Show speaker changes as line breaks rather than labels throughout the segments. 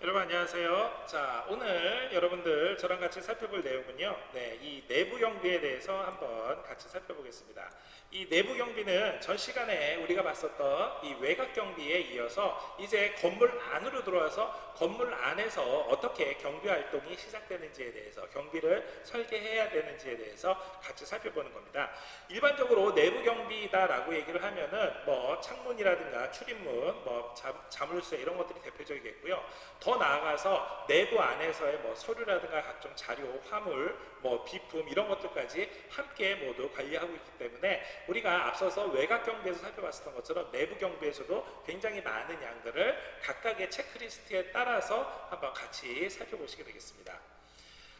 여러분 안녕하세요. 자 오늘 여러분들 저랑 같이 살펴볼 내용은요. 네, 이 내부 경비에 대해서 한번 같이 살펴보겠습니다. 이 내부 경비는 전 시간에 우리가 봤었던 이 외곽 경비에 이어서 이제 건물 안으로 들어와서 건물 안에서 어떻게 경비 활동이 시작되는지에 대해서 경비를 설계해야 되는지에 대해서 같이 살펴보는 겁니다. 일반적으로 내부 경비다라고 얘기를 하면은 뭐 창문이라든가 출입문, 뭐 자, 자물쇠 이런 것들이 대표적이겠고요. 더 나아가서 내부 안에서의 뭐 서류라든가 각종 자료, 화물, 뭐 비품 이런 것들까지 함께 모두 관리하고 있기 때문에 우리가 앞서서 외곽 경비에서 살펴봤었던 것처럼 내부 경비에서도 굉장히 많은 양들을 각각의 체크리스트에 따라서 한번 같이 살펴보시게 되겠습니다.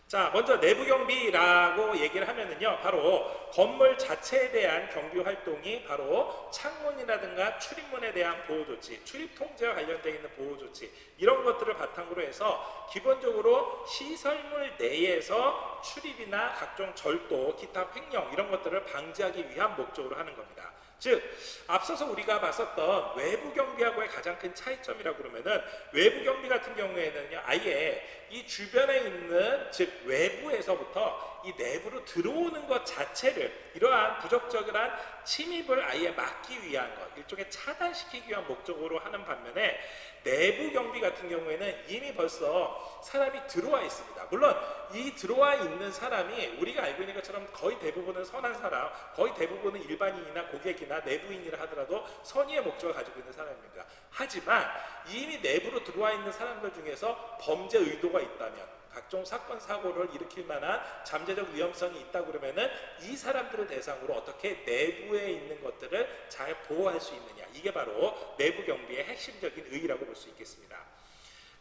자, 먼저 내부 경비라고 얘기를 하면은요, 바로 건물 자체에 대한 경비 활동이 바로 창문이라든가 출입문에 대한 보호 조치, 출입 통제와 관련되어 있는 보호 조치, 이런 것들을 바탕으로 해서 기본적으로 시설물 내에서 출입이나 각종 절도, 기타 횡령 이런 것들을 방지하기 위한 목적으로 하는 겁니다. 즉 앞서서 우리가 봤었던 외부 경비하고의 가장 큰 차이점이라고 그러면은 외부 경비 같은 경우에는요 아예 이 주변에 있는 즉 외부에서부터 이 내부로 들어오는 것 자체를 이러한 부적절한 침입을 아예 막기 위한 것 일종의 차단시키기 위한 목적으로 하는 반면에 내부 경비 같은 경우에는 이미 벌써 사람이 들어와 있습니다. 물론 이 들어와 있는 사람이 우리가 알고 있는 것처럼 거의 대부분은 선한 사람, 거의 대부분은 일반인이나 고객이나 내부인이라 하더라도 선의의 목적을 가지고 있는 사람입니다. 하지만 이미 내부로 들어와 있는 사람들 중에서 범죄 의도가 있다면 각종 사건 사고를 일으킬 만한 잠재적 위험성이 있다 그러면은 이 사람들을 대상으로 어떻게 내부에 있는 것들을 잘 보호할 수 있느냐 이게 바로 내부 경비의 핵심적인 의의라고 볼 수 있겠습니다.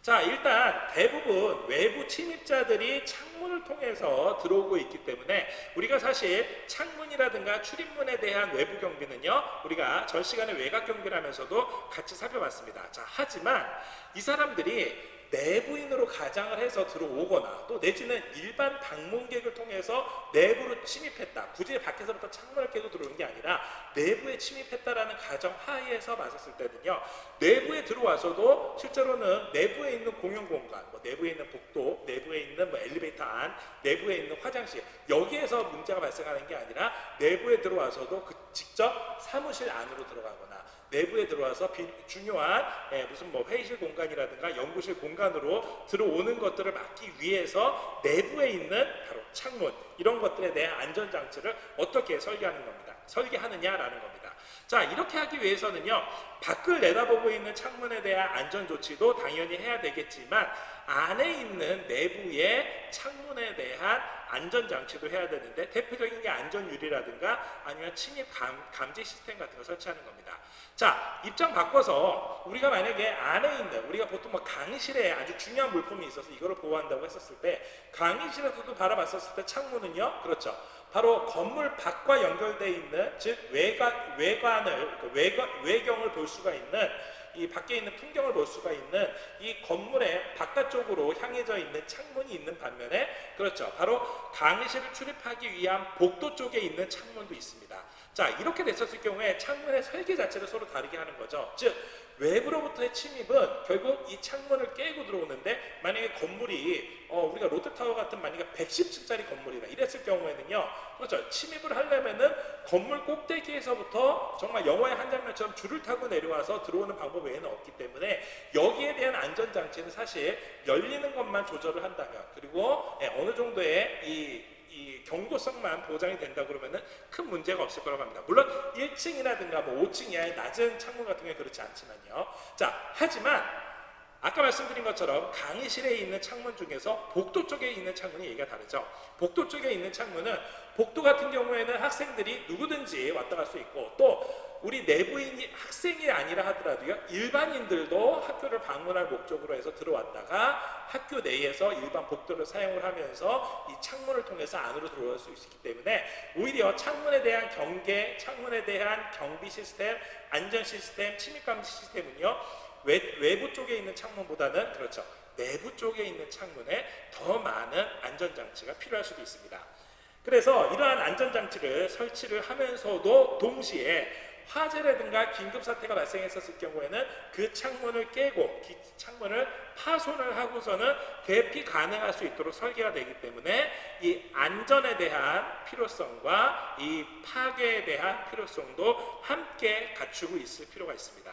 자, 일단 대부분 외부 침입자들이 창문을 통해서 들어오고 있기 때문에 우리가 사실 창문이라든가 출입문에 대한 외부 경비는요, 우리가 전 시간에 외곽 경비라면서도 같이 살펴봤습니다. 자, 하지만 이 사람들이 내부인으로 가장을 해서 들어오거나 또 내지는 일반 방문객을 통해서 내부로 침입했다. 굳이 밖에서부터 창문을 깨고 들어오는 게 아니라 내부에 침입했다라는 가정 하에서 봤었을 때는요. 내부에 들어와서도 실제로는 내부에 있는 공용 공간, 뭐 내부에 있는 복도, 내부에 있는 뭐 엘리베이터 안, 내부에 있는 화장실 여기에서 문제가 발생하는 게 아니라 내부에 들어와서도 그 직접 사무실 안으로 들어가거나 내부에 들어와서 비- 중요한 예, 무슨 뭐 회의실 공간이라든가 연구실 공간으로 들어오는 것들을 막기 위해서 내부에 있는 바로 창문 이런 것들에 대한 안전 장치를 어떻게 설계하는 겁니다. 설계하느냐라는 겁니다. 자 이렇게 하기 위해서는요 밖을 내다보고 있는 창문에 대한 안전 조치도 당연히 해야 되겠지만 안에 있는 내부의 창문에 대한 안전 장치도 해야 되는데 대표적인 게 안전유리라든가 아니면 침입 감, 감지 시스템 같은 걸 설치하는 겁니다. 자 입장 바꿔서 우리가 만약에 안에 있는 우리가 보통 뭐 강의실에 아주 중요한 물품이 있어서 이거를 보호한다고 했었을 때 강의실에서도 바라봤었을 때 창문은요 그렇죠. 바로 건물 밖과 연결되어 있는 즉 외관 외관을 그 외관 외경을 볼 수가 있는 이 밖에 있는 풍경을 볼 수가 있는 이 건물의 바깥쪽으로 향해져 있는 창문이 있는 반면에 그렇죠. 바로 강의실을 출입하기 위한 복도 쪽에 있는 창문도 있습니다. 자, 이렇게 됐었을 경우에 창문의 설계 자체를 서로 다르게 하는 거죠. 즉, 외부로부터의 침입은 결국 이 창문을 깨고 들어오는데 만약에 건물이 어, 우리가 롯데타워 같은 만약에 110층짜리 건물이다. 이랬을 경우에는요 그렇죠. 침입을 하려면은 건물 꼭대기에서부터 정말 영화의 한 장면처럼 줄을 타고 내려와서 들어오는 방법 외에는 없기 때문에 여기에 대한 안전장치는 사실 열리는 것만 조절을 한다면 그리고 예, 어느 정도의 이이 경고성만 보장이 된다 그러면은 큰 문제가 없을 거라고 합니다. 물론 1층이라든가 뭐 5층 이하의 낮은 창문 같은 경우에 그렇지 않지만요. 자, 하지만 아까 말씀드린 것처럼 강의실에 있는 창문 중에서 복도 쪽에 있는 창문이 얘기가 다르죠. 복도 쪽에 있는 창문은 복도 같은 경우에는 학생들이 누구든지 왔다 갈 수 있고 또 우리 내부인이 학생이 아니라 하더라도요 일반인들도 학교를 방문할 목적으로 해서 들어왔다가 학교 내에서 일반 복도를 사용을 하면서 이 창문을 통해서 안으로 들어올 수 있기 때문에 오히려 창문에 대한 경계, 창문에 대한 경비 시스템, 안전 시스템, 침입 감지 시스템은요 외, 외부 쪽에 있는 창문보다는 그렇죠 내부 쪽에 있는 창문에 더 많은 안전 장치가 필요할 수도 있습니다. 그래서 이러한 안전장치를 설치를 하면서도 동시에 화재라든가 긴급 사태가 발생했었을 경우에는 그 창문을 깨고 기- 창문을 파손을 하고서는 대피 가능할 수 있도록 설계가 되기 때문에 이 안전에 대한 필요성과 이 파괴에 대한 필요성도 함께 갖추고 있을 필요가 있습니다.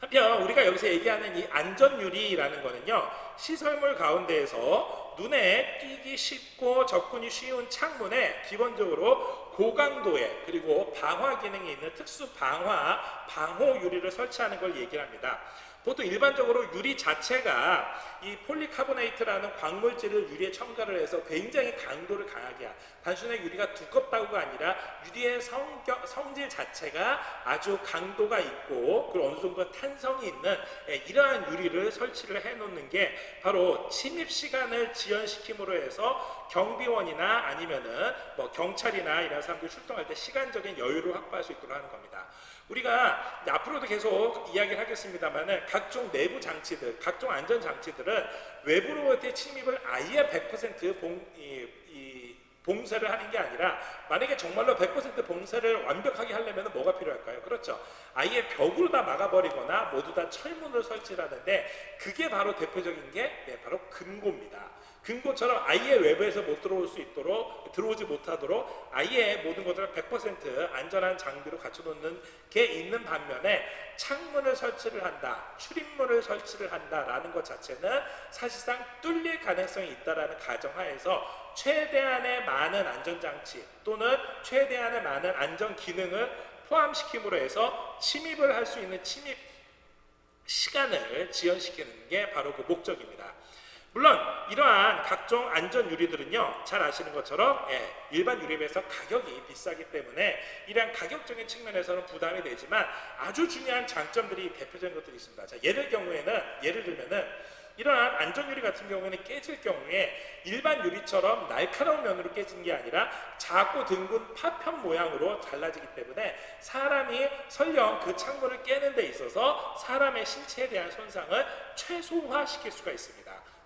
한편 우리가 여기서 얘기하는 이 안전유리라는 거는요 시설물 가운데에서 눈에 띄기 쉽고 접근이 쉬운 창문에 기본적으로 고강도의 그리고 방화 기능이 있는 특수 방화 방호 유리를 설치하는 걸 얘기를 합니다. 보통 일반적으로 유리 자체가 이 폴리카보네이트라는 광물질을 유리에 첨가를 해서 굉장히 강도를 강하게 한 단순히 유리가 두껍다고가 아니라 유리의 성격, 성질 자체가 아주 강도가 있고 그리고 어느 정도 탄성이 있는 예, 이러한 유리를 설치를 해 놓는 게 바로 침입 시간을 지연시킴으로 해서 경비원이나 아니면은 뭐 경찰이나 이런 사람들이 출동할 때 시간적인 여유를 확보할 수 있도록 하는 겁니다. 우리가 앞으로도 계속 이야기를 하겠습니다만은 각종 내부 장치들, 각종 안전 장치들은 외부로부터의 침입을 아예 100% 봉, 이, 이 봉쇄를 하는 게 아니라 만약에 정말로 100% 봉쇄를 완벽하게 하려면 뭐가 필요할까요? 그렇죠. 아예 벽으로 다 막아버리거나 모두 다 철문을 설치하는데 그게 바로 대표적인 게 네, 바로 금고입니다. 금고처럼 아예 외부에서 못 들어올 수 있도록 들어오지 못하도록 아예 모든 것들을 100% 안전한 장비로 갖춰놓는 게 있는 반면에 창문을 설치를 한다, 출입문을 설치를 한다라는 것 자체는 사실상 뚫릴 가능성이 있다라는 가정하에서 최대한의 많은 안전장치 또는 최대한의 많은 안전 기능을 포함시킴으로 해서 침입을 할 수 있는 침입 시간을 지연시키는 게 바로 그 목적입니다. 물론 이러한 각종 안전 유리들은요 잘 아시는 것처럼 예, 일반 유리에 비해서 가격이 비싸기 때문에 이러한 가격적인 측면에서는 부담이 되지만 아주 중요한 장점들이 대표적인 것들이 있습니다. 자, 예를 경우에는 예를 들면은 이러한 안전 유리 같은 경우에는 깨질 경우에 일반 유리처럼 날카로운 면으로 깨진 게 아니라 작고 둥근 파편 모양으로 잘라지기 때문에 사람이 설령 그 창문을 깨는 데 있어서 사람의 신체에 대한 손상을 최소화시킬 수가 있습니다.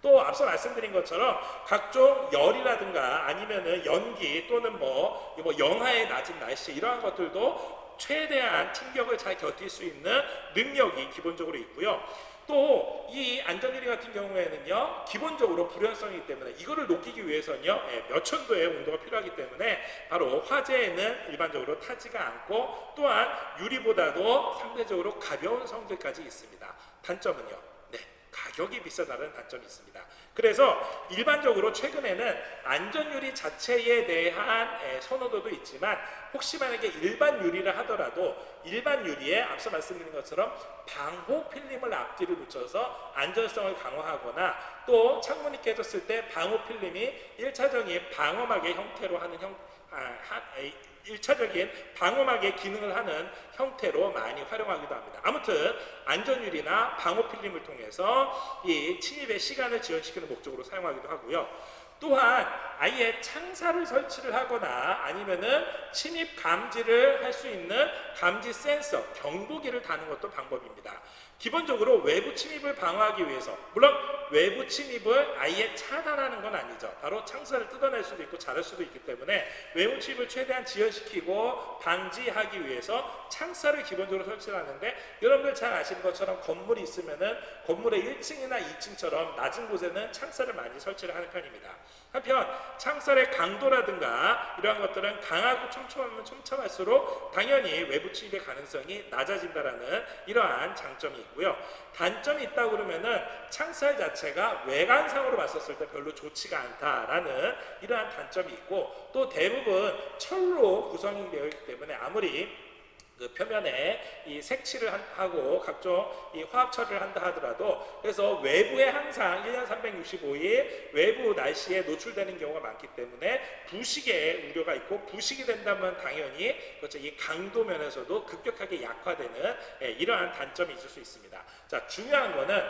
또 앞서 말씀드린 것처럼 각종 열이라든가 아니면은 연기 또는 뭐, 뭐 영하의 낮은 날씨 이러한 것들도 최대한 충격을 잘 견딜 수 있는 능력이 기본적으로 있고요. 또 이 안전유리 같은 경우에는요 기본적으로 불연성이기 때문에 이거를 높이기 위해서는요 예, 몇 천도의 온도가 필요하기 때문에 바로 화재에는 일반적으로 타지가 않고 또한 유리보다도 상대적으로 가벼운 성질까지 있습니다. 단점은요 네 가격이 비싸다는 단점이 있습니다. 그래서 일반적으로 최근에는 안전유리 자체에 대한 에, 선호도도 있지만 혹시 만약에 일반 유리를 하더라도 일반 유리에 앞서 말씀드린 것처럼 방호 필름을 앞뒤로 붙여서 안전성을 강화하거나 또 창문이 깨졌을 때 방호 필름이 1차적인 방어막의 형태로 하는 형, 아, 하, 에, 1차적인 방어막의 기능을 하는 형태로 많이 활용하기도 합니다. 아무튼 안전유리나 방호 필름을 통해서 이 침입의 시간을 지연시키는 목적으로 사용하기도 하고요. 또한 아예 창사를 설치를 하거나 아니면은 침입 감지를 할 수 있는 감지 센서, 경보기를 다는 것도 방법입니다. 기본적으로 외부 침입을 방어하기 위해서 물론 외부 침입을 아예 차단하는 건 아니죠. 바로 창사를 뜯어낼 수도 있고 자를 수도 있기 때문에 외부 침입을 최대한 지연시키고 방지하기 위해서 창사를 기본적으로 설치를 하는데 여러분들 잘 아시는 것처럼 건물이 있으면은 건물의 1층이나 2층처럼 낮은 곳에는 창사를 많이 설치를 하는 편입니다. 한편 창살의 강도라든가 이러한 것들은 강하고 촘촘하면 촘촘할수록 당연히 외부 침입의 가능성이 낮아진다라는 이러한 장점이 있고 요. 단점이 있다 그러면은 창살 자체가 외관상으로 봤었을 때 별로 좋지가 않다라는 이러한 단점이 있고 또 대부분 철로 구성이 되어 있기 때문에 아무리 그 표면에 이 색칠을 한- 하고 각종 이 화학 처리를 한다 하더라도 그래서 외부에 항상 1년 365일 외부 날씨에 노출되는 경우가 많기 때문에 부식의 우려가 있고 부식이 된다면 당연히 그렇죠 이 강도 면에서도 급격하게 약화되는 예, 이러한 단점이 있을 수 있습니다. 자 중요한 거는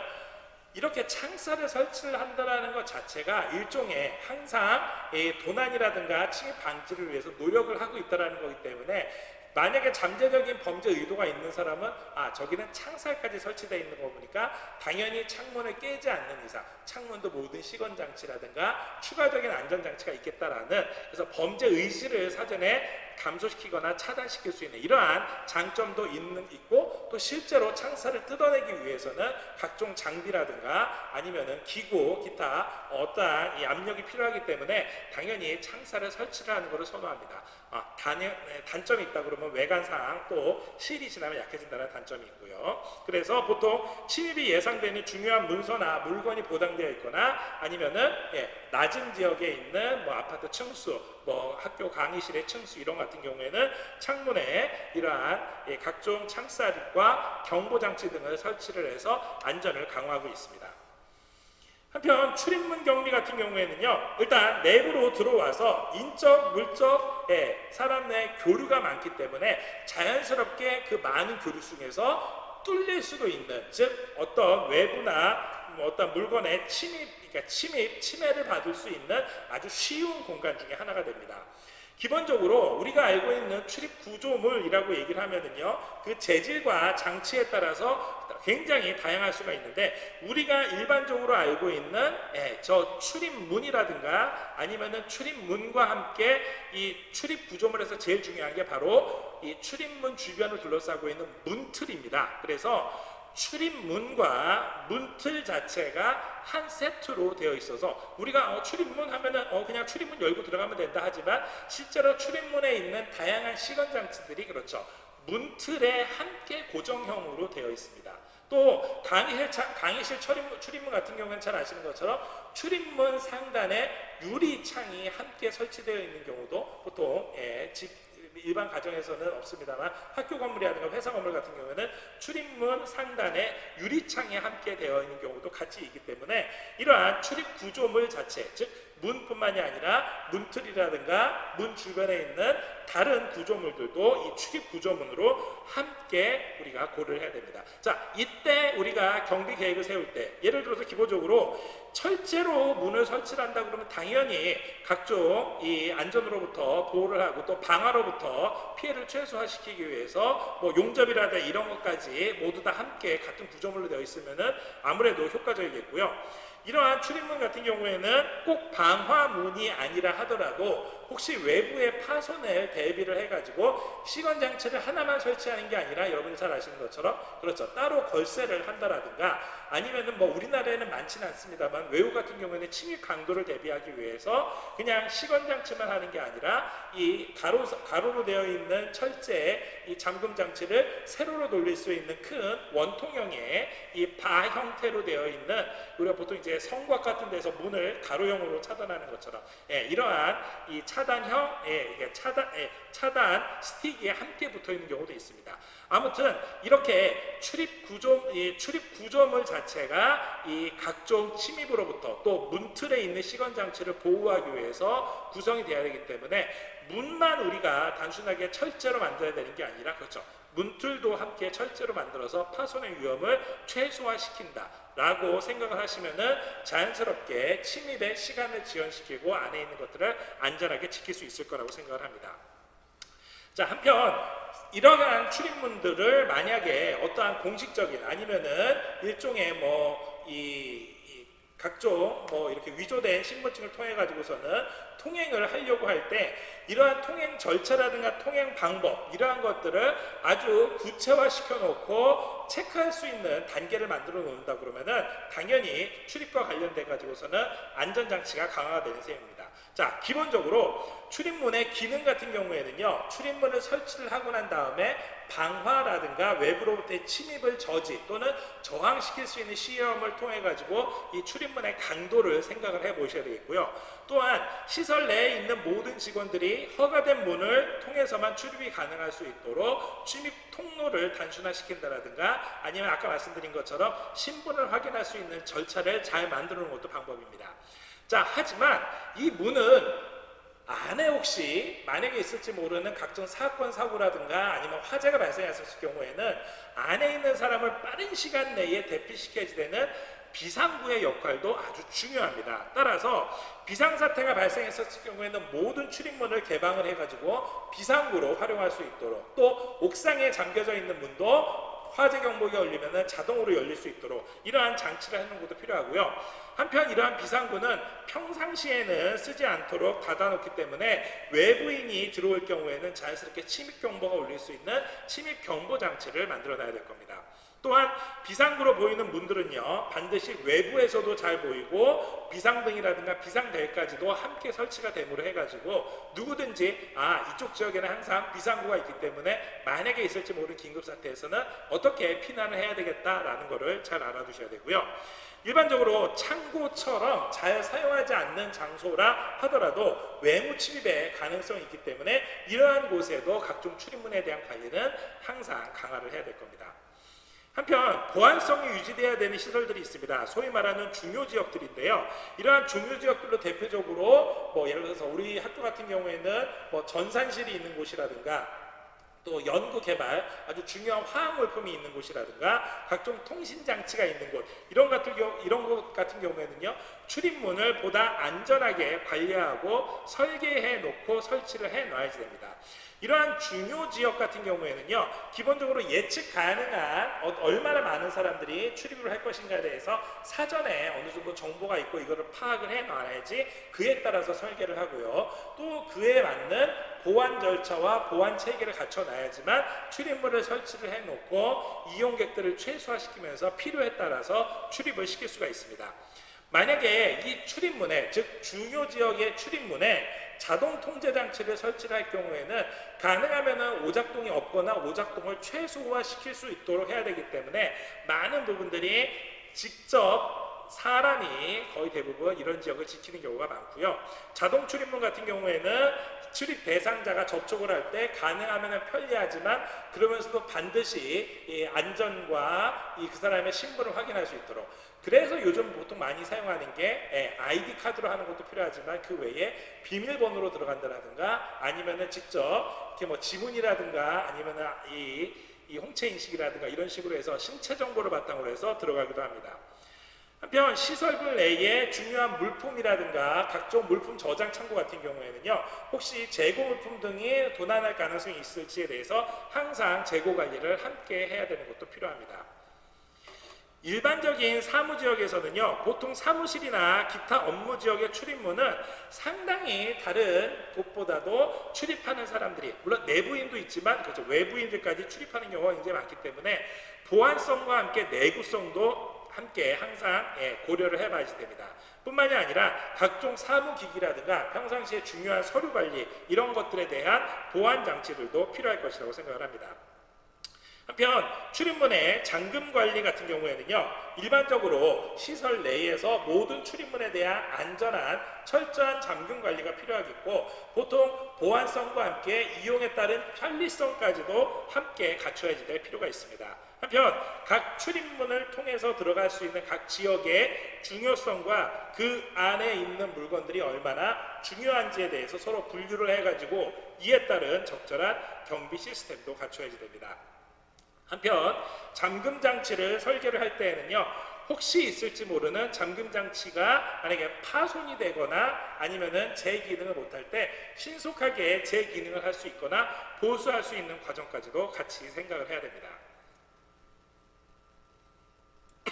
이렇게 창살을 설치를 한다는 것 자체가 일종의 항상 이 도난이라든가 침입 방지를 위해서 노력을 하고 있다는 거기 때문에 만약에 잠재적인 범죄 의도가 있는 사람은 아 저기는 창살까지 설치되어 있는 거 보니까 당연히 창문을 깨지 않는 이상 창문도 모든 시건 장치라든가 추가적인 안전 장치가 있겠다라는 그래서 범죄 의식을 사전에 감소시키거나 차단시킬 수 있는 이러한 장점도 있는 있고 또 실제로 창살을 뜯어내기 위해서는 각종 장비라든가 아니면은 기구 기타 어떠한 이 압력이 필요하기 때문에 당연히 창살을 설치를 하는 것을 선호합니다. 아, 단, 단점이 있다 그러면 외관상 또 실이 지나면 약해진다는 단점이 있고요. 그래서 보통 침입이 예상되는 중요한 문서나 물건이 보장되어 있거나 아니면은 예, 낮은 지역에 있는 뭐 아파트 층수, 뭐 학교 강의실의 층수 이런 같은 경우에는 창문에 이러한 예, 각종 창살과 경보 장치 등을 설치를 해서 안전을 강화하고 있습니다. 한편 출입문 경비 같은 경우에는요 일단 내부로 들어와서 인적 물적 예, 사람 내 교류가 많기 때문에 자연스럽게 그 많은 교류 속에서 뚫릴 수도 있는 즉 어떤 외부나 뭐 어떤 물건의 침입 그러니까 침입 침해를 받을 수 있는 아주 쉬운 공간 중에 하나가 됩니다. 기본적으로 우리가 알고 있는 출입 구조물이라고 얘기를 하면은요 그 재질과 장치에 따라서 굉장히 다양할 수가 있는데 우리가 일반적으로 알고 있는 예, 저 출입문이라든가 아니면은 출입문과 함께 이 출입 구조물에서 제일 중요한 게 바로 이 출입문 주변을 둘러싸고 있는 문틀입니다. 그래서 출입문과 문틀 자체가 한 세트로 되어 있어서 우리가 어, 출입문 하면은 어, 그냥 출입문 열고 들어가면 된다 하지만 실제로 출입문에 있는 다양한 시건 장치들이 그렇죠 문틀에 함께 고정형으로 되어 있습니다. 또 강의실, 차- 강의실 출입문, 출입문 같은 경우는 잘 아시는 것처럼 출입문 상단에 유리창이 함께 설치되어 있는 경우도 보통 예, 집 일반 가정에서는 없습니다만 학교 건물이라든가 회사 건물 같은 경우에는 출입문 상단에 유리창이 함께 되어 있는 경우도 같이 있기 때문에 이러한 출입 구조물 자체 즉 문뿐만이 아니라 문틀이라든가 문 주변에 있는 다른 구조물들도 이 출입 구조문으로 함께 우리가 고려를 해야 됩니다. 자, 이때 우리가 경비 계획을 세울 때 예를 들어서 기본적으로 철제로 문을 설치를 한다 그러면 당연히 각종 이 안전으로부터 보호를 하고 또 방화로부터 피해를 최소화시키기 위해서 뭐 용접이라든가 이런 것까지 모두 다 함께 같은 구조물로 되어 있으면은 아무래도 효과적이겠고요. 이러한 출입문 같은 경우에는 꼭 방화문이 아니라 하더라도 혹시 외부의 파손을 대비를 해가지고 시건 장치를 하나만 설치하는 게 아니라 여러분이 잘 아시는 것처럼 그렇죠. 따로 걸쇠를 한다라든가 아니면은 뭐 우리나라에는 많지는 않습니다만 외국 같은 경우에는 침입 강도를 대비하기 위해서 그냥 시건 장치만 하는 게 아니라 이 가로 가로로 되어 있는 철제 이 잠금 장치를 세로로 돌릴 수 있는 큰 원통형의 이 바 형태로 되어 있는 우리가 보통 이제 성곽 같은 데서 문을 가로형으로 차단하는 것처럼 예, 이러한 이 차단형 예, 이게 차단 예, 차단 스틱이 함께 붙어 있는 경우도 있습니다. 아무튼 이렇게 출입 구조 이 출입 구조물 자체가 이 각종 침입으로부터 또 문틀에 있는 시건 장치를 보호하기 위해서 구성이 되어야 되기 때문에 문만 우리가 단순하게 철제로 만들어야 되는 게 아니라 그렇죠. 문틀도 함께 철제로 만들어서 파손의 위험을 최소화시킨다라고 생각을 하시면은 자연스럽게 침입의 시간을 지연시키고 안에 있는 것들을 안전하게 지킬 수 있을 거라고 생각을 합니다. 자 한편 이러한 출입문들을 만약에 어떠한 공식적인 아니면은 일종의 뭐이 각종 뭐 이렇게 위조된 신분증을 통해 가지고서는 통행을 하려고 할 때 이러한 통행 절차라든가 통행 방법 이러한 것들을 아주 구체화 시켜 놓고 체크할 수 있는 단계를 만들어 놓는다 그러면은 당연히 출입과 관련돼 가지고서는 안전 장치가 강화가 되는 셈입니다. 자, 기본적으로 출입문의 기능 같은 경우에는요, 출입문을 설치를 하고 난 다음에 방화라든가 외부로부터의 침입을 저지 또는 저항시킬 수 있는 시험을 통해 가지고 이 출입문의 강도를 생각을 해 보셔야 되겠고요. 또한 시설 내에 있는 모든 직원들이 허가된 문을 통해서만 출입이 가능할 수 있도록 침입 통로를 단순화시킨다라든가 아니면 아까 말씀드린 것처럼 신분을 확인할 수 있는 절차를 잘 놓은 것도 방법입니다. 자, 하지만 이 문은 안에 혹시 만약에 있을지 모르는 각종 사건 사고라든가 아니면 화재가 발생했을 경우에는 안에 있는 사람을 빠른 시간 내에 대피시켜야 되는 비상구의 역할도 아주 중요합니다. 따라서 비상사태가 발생했었을 경우에는 모든 출입문을 개방을 해가지고 비상구로 활용할 수 있도록 또 옥상에 잠겨져 있는 문도 화재 경보가 울리면 자동으로 열릴 수 있도록 이러한 장치를 하는 것도 필요하고요. 한편 이러한 비상구는 평상시에는 쓰지 않도록 닫아놓기 때문에 외부인이 들어올 경우에는 자연스럽게 침입 경보가 울릴 수 있는 침입 경보 장치를 만들어놔야 될 겁니다. 또한 비상구로 보이는 문들은요 반드시 외부에서도 잘 보이고 비상등이라든가 비상벨까지도 함께 설치가 되므로 해가지고 누구든지 아 이쪽 지역에는 항상 비상구가 있기 때문에 만약에 있을지 모르는 긴급 사태에서는 어떻게 피난을 해야 되겠다라는 것을 잘 알아두셔야 되고요. 일반적으로 창고처럼 잘 사용하지 않는 장소라 하더라도 외부 침입의 가능성이 있기 때문에 이러한 곳에도 각종 출입문에 대한 관리는 항상 강화를 해야 될 겁니다. 한편 보안성이 유지돼야 되는 시설들이 있습니다. 소위 말하는 중요 지역들인데요. 이러한 중요 지역들로 대표적으로 뭐 예를 들어서 우리 학교 같은 경우에는 뭐 전산실이 있는 곳이라든가 또 연구 개발 아주 중요한 화학 물품이 있는 곳이라든가 각종 통신 장치가 있는 곳 이런 같은 경우 이런 곳 같은 경우에는요 출입문을 보다 안전하게 관리하고 설계해 놓고 설치를 해 놔야지 됩니다. 이러한 중요 지역 같은 경우에는요 기본적으로 예측 가능한 어- 얼마나 많은 사람들이 출입을 할 것인가에 대해서 사전에 어느 정도 정보가 있고 이거를 파악을 해 놔야지 그에 따라서 설계를 하고요 또 그에 맞는 보안 절차와 보안 체계를 갖춰 놔야지만 출입문을 설치를 해 놓고 이용객들을 최소화시키면서 필요에 따라서 출입을 시킬 수가 있습니다. 만약에 이 출입문에 즉 중요 지역의 출입문에 자동 통제 장치를 설치를 할 경우에는 가능하면은 오작동이 없거나 오작동을 최소화시킬 수 있도록 해야 되기 때문에 많은 부분들이 직접 사람이 거의 대부분 이런 지역을 지키는 경우가 많고요. 자동 출입문 같은 경우에는 출입 대상자가 접촉을 할 때 가능하면 편리하지만 그러면서도 반드시 이 안전과 이 그 사람의 신분을 확인할 수 있도록 그래서 요즘 보통 많이 사용하는 게 예, 아이디 카드로 하는 것도 필요하지만 그 외에 비밀번호로 들어간다라든가 아니면은 직접 이렇게 뭐 지문이라든가 아니면은 이, 이 홍채 인식이라든가 이런 식으로 해서 신체 정보를 바탕으로 해서 들어가기도 합니다. 한편 시설물 내에 중요한 물품이라든가 각종 물품 저장 창고 같은 경우에는요 혹시 재고 물품 등이 도난할 가능성이 있을지에 대해서 항상 재고 관리를 함께 해야 되는 것도 필요합니다. 일반적인 사무 지역에서는요, 보통 사무실이나 기타 업무 지역의 출입문은 상당히 다른 곳보다도 출입하는 사람들이, 물론 내부인도 있지만, 그렇죠, 외부인들까지 출입하는 경우가 굉장히 많기 때문에 보안성과 함께 내구성도 함께 항상 예, 고려를 해봐야지 됩니다. 뿐만이 아니라 각종 사무기기라든가 평상시에 중요한 서류 관리 이런 것들에 대한 보안 장치들도 필요할 것이라고 생각을 합니다. 한편 출입문의 잠금 관리 같은 경우에는요 일반적으로 시설 내에서 모든 출입문에 대한 안전한 철저한 잠금 관리가 필요하겠고 보통 보안성과 함께 이용에 따른 편리성까지도 함께 갖춰야 될 필요가 있습니다. 한편 각 출입문을 통해서 들어갈 수 있는 각 지역의 중요성과 그 안에 있는 물건들이 얼마나 중요한지에 대해서 서로 분류를 해가지고 이에 따른 적절한 경비 시스템도 갖춰야 됩니다. 한편 잠금 장치를 설계를 할 때에는요 혹시 있을지 모르는 잠금 장치가 만약에 파손이 되거나 아니면은 재기능을 못할 때 신속하게 재기능을 할 수 있거나 보수할 수 있는 과정까지도 같이 생각을 해야 됩니다.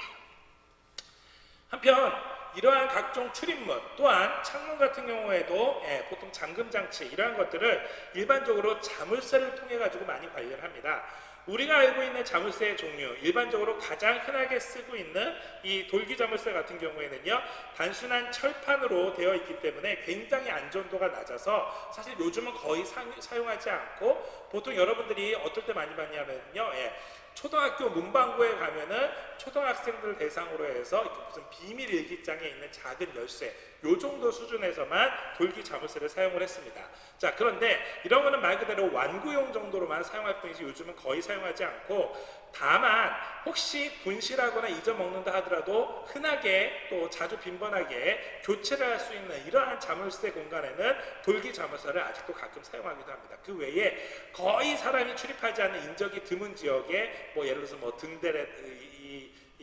한편 이러한 각종 출입문 또한 창문 같은 경우에도 예, 보통 잠금 장치 이러한 것들을 일반적으로 자물쇠를 통해 가지고 많이 관리를 합니다. 우리가 알고 있는 자물쇠의 종류 일반적으로 가장 흔하게 쓰고 있는 이 돌기 자물쇠 같은 경우에는요 단순한 철판으로 되어 있기 때문에 굉장히 안전도가 낮아서 사실 요즘은 거의 사, 용하지 않고 보통 여러분들이 어떨 때 많이 봤냐면요 예, 초등학교 문방구에 가면은 초등학생들 대상으로 해서 무슨 비밀 일기장에 있는 작은 열쇠 요 정도 수준에서만 돌기 자물쇠를 사용을 했습니다. 자 그런데 이런 거는 말 그대로 완구용 정도로만 사용할 뿐이지 요즘은 거의 사용하지 않고 다만 혹시 분실하거나 잊어먹는다 하더라도 흔하게 또 자주 빈번하게 교체를 할 수 있는 이러한 자물쇠 공간에는 돌기 자물쇠를 아직도 가끔 사용하기도 합니다. 그 외에 거의 사람이 출입하지 않는 인적이 드문 지역에 뭐 예를 들어서 뭐 등대래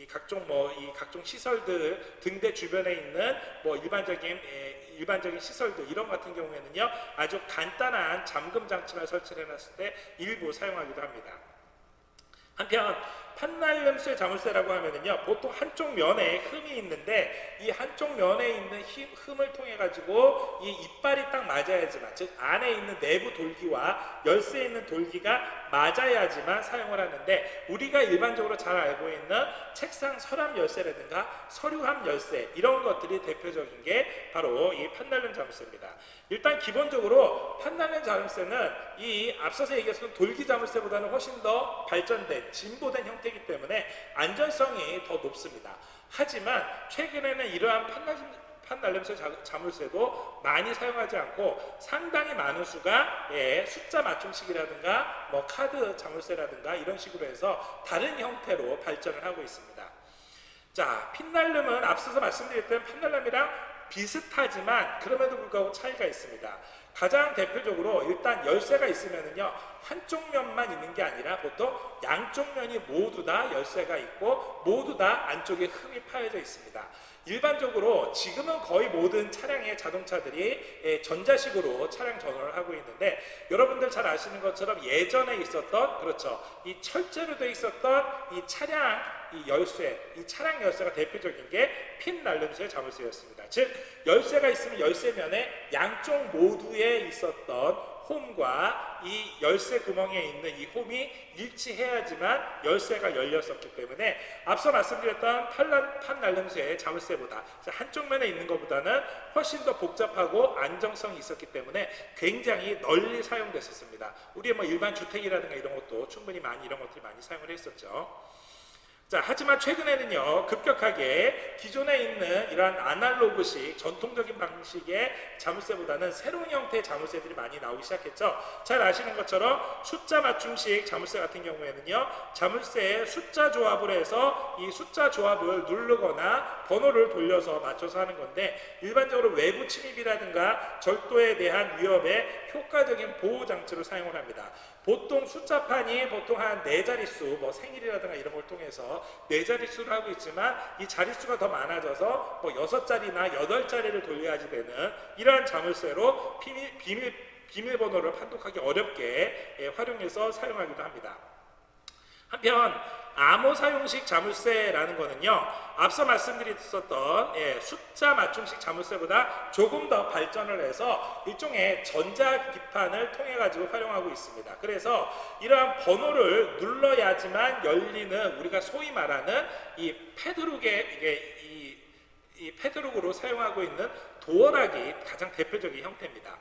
이, 이 각종 뭐 이 각종 시설들 등대 주변에 있는 뭐 일반적인 에, 일반적인 시설들 이런 것 같은 경우에는요 아주 간단한 잠금 장치만 설치해 놨을 때 일부 사용하기도 합니다. 한편 판날름쇠 자물쇠라고 하면은요 보통 한쪽 면에 흠이 있는데 이 한쪽 면에 있는 힘, 흠을 통해 가지고 이 이빨이 딱 맞아야지만 즉 안에 있는 내부 돌기와 열쇠에 있는 돌기가 맞아야지만 사용을 하는데 우리가 일반적으로 잘 알고 있는 책상 서랍 열쇠라든가 서류함 열쇠 이런 것들이 대표적인 게 바로 이 판날름 자물쇠입니다. 일단 기본적으로 판날름 자물쇠는 이 앞서서 얘기했던 돌기 자물쇠보다는 훨씬 더 발전된 진보된 형태 이기 때문에 안전성이 더 높습니다. 하지만 최근에는 이러한 판날름쇠 자- 자물쇠도 많이 사용하지 않고 상당히 많은 수가 예, 숫자 맞춤식이라든가 뭐 카드 자물쇠라든가 이런 식으로 해서 다른 형태로 발전을 하고 있습니다. 자, 핀날름은 앞서서 말씀드렸던 판날름이랑 비슷하지만 그럼에도 불구하고 차이가 있습니다. 가장 대표적으로 일단 열쇠가 있으면은요 한쪽 면만 있는 게 아니라 보통 양쪽 면이 모두 다 열쇠가 있고 모두 다 안쪽에 흠이 파여져 있습니다. 일반적으로 지금은 거의 모든 차량의 자동차들이 예, 전자식으로 차량 전원을 하고 있는데 여러분들 잘 아시는 것처럼 예전에 있었던 그렇죠 이 철제로 돼 있었던 이 차량 이 열쇠 이 차량 열쇠가 대표적인 게 핀 날름쇠 자물쇠였습니다. 즉 열쇠가 있으면 열쇠면에 양쪽 모두에 있었던 홈과 이 열쇠 구멍에 있는 이 홈이 일치해야지만 열쇠가 열렸었기 때문에 앞서 말씀드렸던 판란, 판날름쇠의 자물쇠보다 한쪽 면에 있는 것보다는 훨씬 더 복잡하고 안정성이 있었기 때문에 굉장히 널리 사용됐었습니다. 우리의 뭐 일반 주택이라든가 이런 것도 충분히 많이 이런 것들이 많이 사용을 했었죠. 자, 하지만 최근에는요, 급격하게 기존에 있는 이러한 아날로그식, 전통적인 방식의 자물쇠보다는 새로운 형태의 자물쇠들이 많이 나오기 시작했죠. 잘 아시는 것처럼 숫자 맞춤식 자물쇠 같은 경우에는요, 자물쇠에 숫자 조합을 해서 이 숫자 조합을 누르거나 번호를 돌려서 맞춰서 하는 건데, 일반적으로 외부 침입이라든가 절도에 대한 위협에 효과적인 보호 장치로 사용을 합니다. 보통 숫자판이 보통 한 네 자릿수, 뭐 생일이라든가 이런 걸 통해서 네 자릿수를 하고 있지만 이 자릿수가 더 많아져서 뭐 여섯 자리나 여덟 자리를 돌려야지 되는 이러한 자물쇠로 비밀, 비밀, 비밀번호를 판독하기 어렵게 예, 활용해서 사용하기도 합니다. 한편 암호 사용식 자물쇠라는 거는요 앞서 말씀드렸었던 예, 숫자 맞춤식 자물쇠보다 조금 더 발전을 해서 일종의 전자 기판을 통해 가지고 활용하고 있습니다. 그래서 이러한 번호를 눌러야지만 열리는 우리가 소위 말하는 이 패드룩의 이게 이, 이 패드룩으로 사용하고 있는 도어락이 가장 대표적인 형태입니다.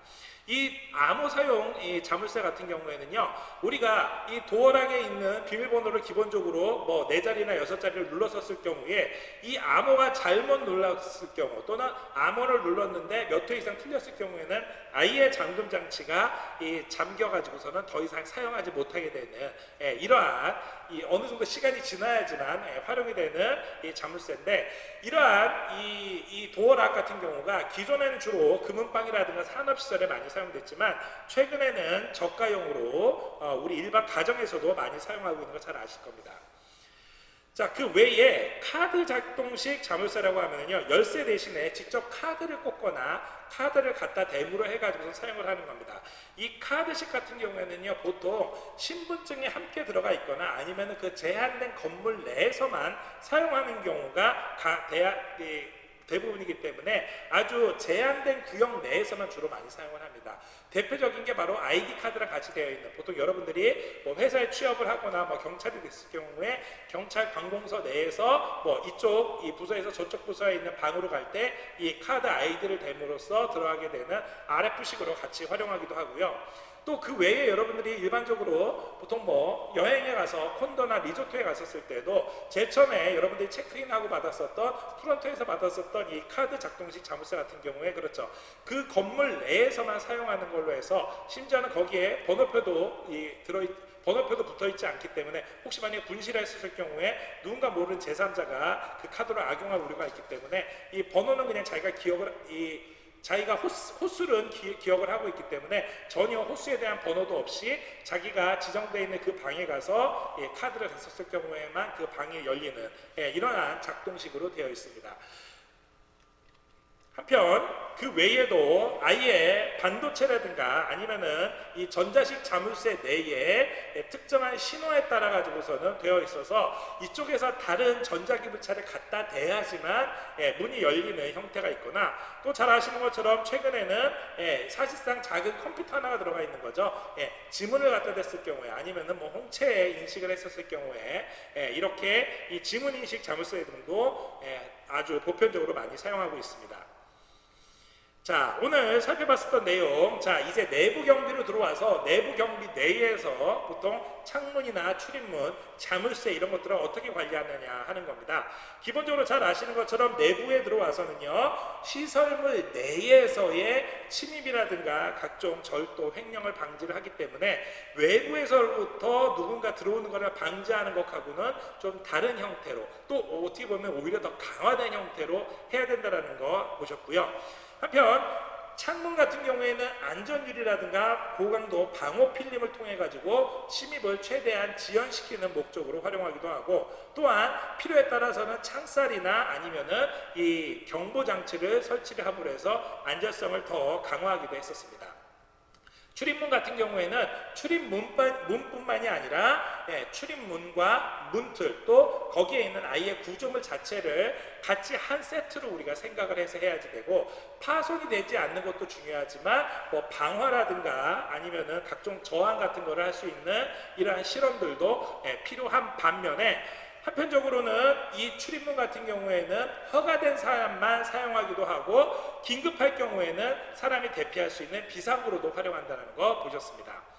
이 암호 사용 이 자물쇠 같은 경우에는요 우리가 이 도어락에 있는 비밀번호를 기본적으로 뭐 네 자리나 여섯 자리를 눌렀었을 경우에 이 암호가 잘못 눌렀을 경우 또는 암호를 눌렀는데 몇 회 이상 틀렸을 경우에는 아예 잠금 장치가 이 잠겨 가지고서는 더 이상 사용하지 못하게 되는 예, 이러한 이 어느 정도 시간이 지나야지만 예, 활용이 되는 이 자물쇠인데 이러한 이, 이 도어락 같은 경우가 기존에는 주로 금은방이라든가 산업시설에 많이 사용됐지만 최근에는 저가용으로 어, 우리 일반 가정에서도 많이 사용하고 있는 거 잘 아실 겁니다. 자, 그 외에 카드 작동식 자물쇠라고 하면요. 열쇠 대신에 직접 카드를 꽂거나 카드를 갖다 대무로 해가지고 사용을 하는 겁니다. 이 카드식 같은 경우에는요. 보통 신분증이 함께 들어가 있거나 아니면 그 제한된 건물 내에서만 사용하는 경우가 가, 이, 대부분이기 때문에 아주 제한된 구역 내에서만 주로 많이 사용을 합니다. 대표적인 게 바로 아이디 카드랑 같이 되어 있는 보통 여러분들이 뭐 회사에 취업을 하거나 뭐 경찰이 됐을 경우에 경찰 관공서 내에서 뭐 이쪽 이 부서에서 저쪽 부서에 있는 방으로 갈 때 이 카드 아이디를 댐으로써 들어가게 되는 RF식으로 같이 활용하기도 하고요. 또 그 외에 여러분들이 일반적으로 보통 뭐 여행에 가서 콘도나 리조트에 갔었을 때도 제일 처음에 여러분들이 체크인하고 받았었던 프론트에서 받았었던 이 카드 작동식 자물쇠 같은 경우에 그렇죠. 그 건물 내에서만 사용하는 걸로 해서 심지어는 거기에 번호표도 이 들어 번호표도 붙어 있지 않기 때문에 혹시 만약에 분실했을 경우에 누군가 모르는 제3자가 그 카드를 악용할 우려가 있기 때문에 이 번호는 그냥 자기가 기억을 이 자기가 호수는 기, 기억을 하고 있기 때문에 전혀 호수에 대한 번호도 없이 자기가 지정되어 있는 그 방에 가서 예, 카드를 댔었을 경우에만 그 방이 열리는 예, 이러한 작동식으로 되어 있습니다. 한편 그 외에도 아예 반도체라든가 아니면은 이 전자식 자물쇠 내에 예, 특정한 신호에 따라 가지고서는 되어 있어서 이쪽에서 다른 전자기부차를 갖다 대야지만 예, 문이 열리는 형태가 있거나 또 잘 아시는 것처럼 최근에는 예, 사실상 작은 컴퓨터 하나가 들어가 있는 거죠. 예, 지문을 갖다 댔을 경우에 아니면은 뭐 홍채 인식을 했었을 경우에 예, 이렇게 이 지문 인식 자물쇠 등도 예, 아주 보편적으로 많이 사용하고 있습니다. 자, 오늘 살펴봤었던 내용, 자, 이제 내부 경비로 들어와서 내부 경비 내에서 보통 창문이나 출입문, 자물쇠 이런 것들을 어떻게 관리하느냐 하는 겁니다. 기본적으로 잘 아시는 것처럼 내부에 들어와서는요, 시설물 내에서의 침입이라든가 각종 절도, 횡령을 방지를 하기 때문에 외부에서부터 누군가 들어오는 것을 방지하는 것하고는 좀 다른 형태로 또 어떻게 보면 오히려 더 강화된 형태로 해야 된다는 거 보셨고요. 한편 창문 같은 경우에는 안전유리라든가 고강도 방호 필름을 통해 가지고 침입을 최대한 지연시키는 목적으로 활용하기도 하고 또한 필요에 따라서는 창살이나 아니면은 이 경보 장치를 설치를 함으로 해서 안전성을 더 강화하기도 했었습니다. 출입문 같은 경우에는 출입문뿐 문뿐만이 아니라 예, 출입문과 문틀 또 거기에 있는 아이의 구조물 자체를 같이 한 세트로 우리가 생각을 해서 해야지 되고 파손이 되지 않는 것도 중요하지만 뭐 방화라든가 아니면은 각종 저항 같은 거를 할 수 있는 이러한 실험들도 예, 필요한 반면에 한편적으로는 이 출입문 같은 경우에는 허가된 사람만 사용하기도 하고 긴급할 경우에는 사람이 대피할 수 있는 비상구로도 활용한다는 거 보셨습니다.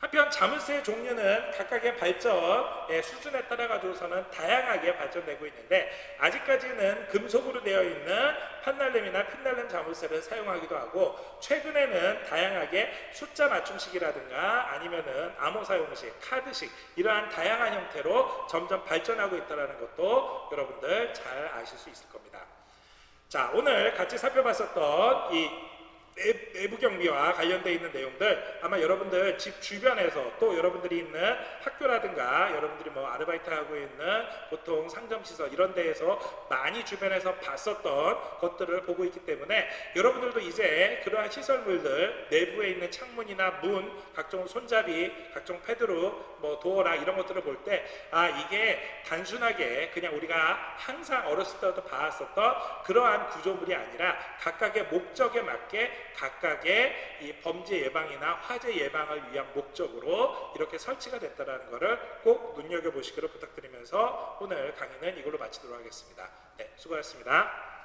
한편 자물쇠의 종류는 각각의 발전의 수준에 따라 가지고서는 다양하게 발전되고 있는데 아직까지는 금속으로 되어 있는 판날렘이나 핀날렘 자물쇠를 사용하기도 하고 최근에는 다양하게 숫자 맞춤식이라든가 아니면은 암호 사용식, 카드식 이러한 다양한 형태로 점점 발전하고 있다는 것도 여러분들 잘 아실 수 있을 겁니다. 자, 오늘 같이 살펴봤었던 이 내- 내부 경비와 관련되어 있는 내용들 아마 여러분들 집 주변에서 또 여러분들이 있는 학교라든가 여러분들이 뭐 아르바이트 하고 있는 보통 상점 시설 이런 데에서 많이 주변에서 봤었던 것들을 보고 있기 때문에 여러분들도 이제 그러한 시설물들 내부에 있는 창문이나 문, 각종 손잡이, 각종 패드로 뭐 도어락 이런 것들을 볼 때 아 이게 단순하게 그냥 우리가 항상 어렸을 때부터 봐왔었던 그러한 구조물이 아니라 각각의 목적에 맞게 각각의 이 범죄 예방이나 화재 예방을 위한 목적으로 이렇게 설치가 됐다는 것을 꼭 눈여겨 보시기를 부탁드리면서 오늘 강의는 이걸로 마치도록 하겠습니다. 네, 수고하셨습니다.